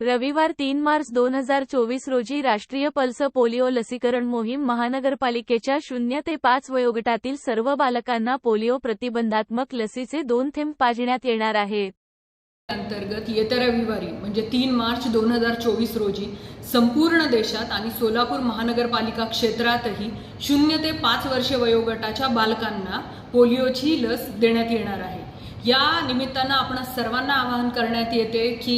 रविवार तीन मार्च दोन हजार चोवीस रोजी राष्ट्रीय पल्स पोलिओ लसीकरण मोहीम महानगरपालिकेच्या शून्य ते पाच वयोगटातील सर्व बालकांना पोलिओ प्रतिबंधात्मक लसीचे दोन थेंब पाजण्यात येणार आहेत अंतर्गत येत्या रविवारी म्हणजे तीन मार्च दोन हजार चोवीस रोजी संपूर्ण देशात आणि सोलापूर महानगरपालिका क्षेत्रातही शून्य ते पाच वर्ष वयोगटाच्या बालकांना पोलिओची लस देण्यात येणार आहे. या निमित्तानं आपण सर्वांना आवाहन करण्यात येते की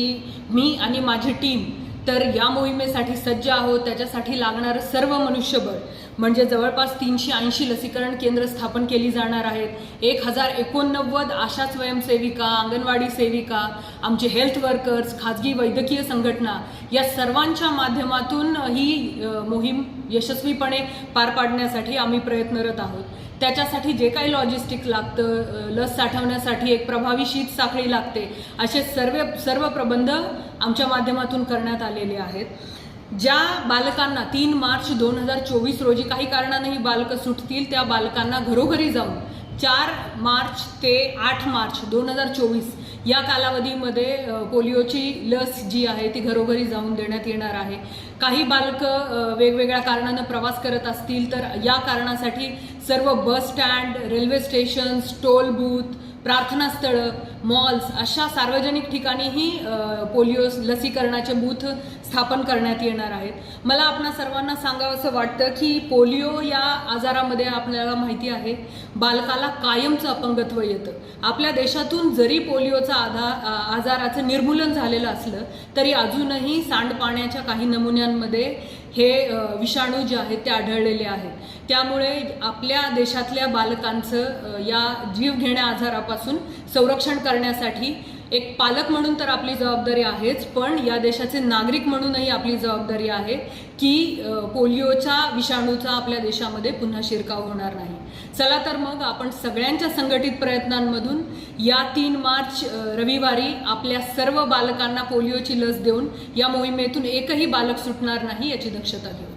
मी आणि माझी टीम तर या मोहिमेसाठी सज्ज आहोत त्याच्यासाठी लागणारं सर्व मनुष्यबळ. म्हणजे जवळपास तीनशे ऐंशी लसीकरण केंद्र स्थापन केली जाणार आहेत. एक हजार एकोणनव्वद आशा स्वयंसेविका अंगणवाडी सेविका आमचे हेल्थ वर्कर्स खाजगी वैद्यकीय संघटना या सर्वांच्या माध्यमातून ही मोहीम यशस्वीपणे पार पाडण्यासाठी आम्ही प्रयत्नरत आहोत. त्याच्यासाठी जे काही लॉजिस्टिक लागतं लस साठवण्यासाठी एक प्रभावी शीत साखळी लागते असे सर्व सर्व प्रबंध आमच्या माध्यमातून करण्यात आलेले आहेत. ज्या बालकांना तीन मार्च दोन हजार चोवीस रोजी काही कारणानेही बालकं सुटतील त्या बालकांना घरोघरी जाऊन चार मार्च ते आठ मार्च दोन हजार चोवीस या कालावधीमध्ये पोलिओची लस जी आहे ती घरोघरी जाऊन देण्यात येणार आहे. काही बालकं वेगवेगळ्या कारणानं प्रवास करत असतील तर या कारणासाठी सर्व bus stand railway stations toll booth प्रार्थनास्थळं मॉल्स अशा सार्वजनिक ठिकाणीही पोलिओ लसीकरणाचे बूथ स्थापन करण्यात येणार आहेत. मला आपणा सर्वांना सांगावंसं वाटतं की पोलिओ या आजारामध्ये आपल्याला माहिती आहे बालकाला कायमचं अपंगत्व येतं. आपल्या देशातून जरी पोलिओचा आधा आजाराचं निर्मूलन झालेलं असलं तरी अजूनही सांडपाण्याच्या काही नमुन्यांमध्ये हे विषाणू जे आहेत ते आढळलेले आहेत. त्यामुळे आपल्या देशातल्या बालकांचं या जीवघेण्या आजारापासून संरक्षण करण्यासाठी एक पालक म्हणून तर आपली जबाबदारी आहेच पण या देशाचे नागरिक म्हणूनही आपली जबाबदारी आहे की पोलिओच्या विषाणूचा आपल्या देशामध्ये पुन्हा शिरकाव होणार नाही. चला तर मग आपण सगळ्यांच्या संघटित प्रयत्नांमधून या तीन मार्च रविवारी आपल्या सर्व बालकांना पोलिओची लस देऊन या मोहिमेतून एकही बालक सुटणार नाही याची दक्षता घेऊ.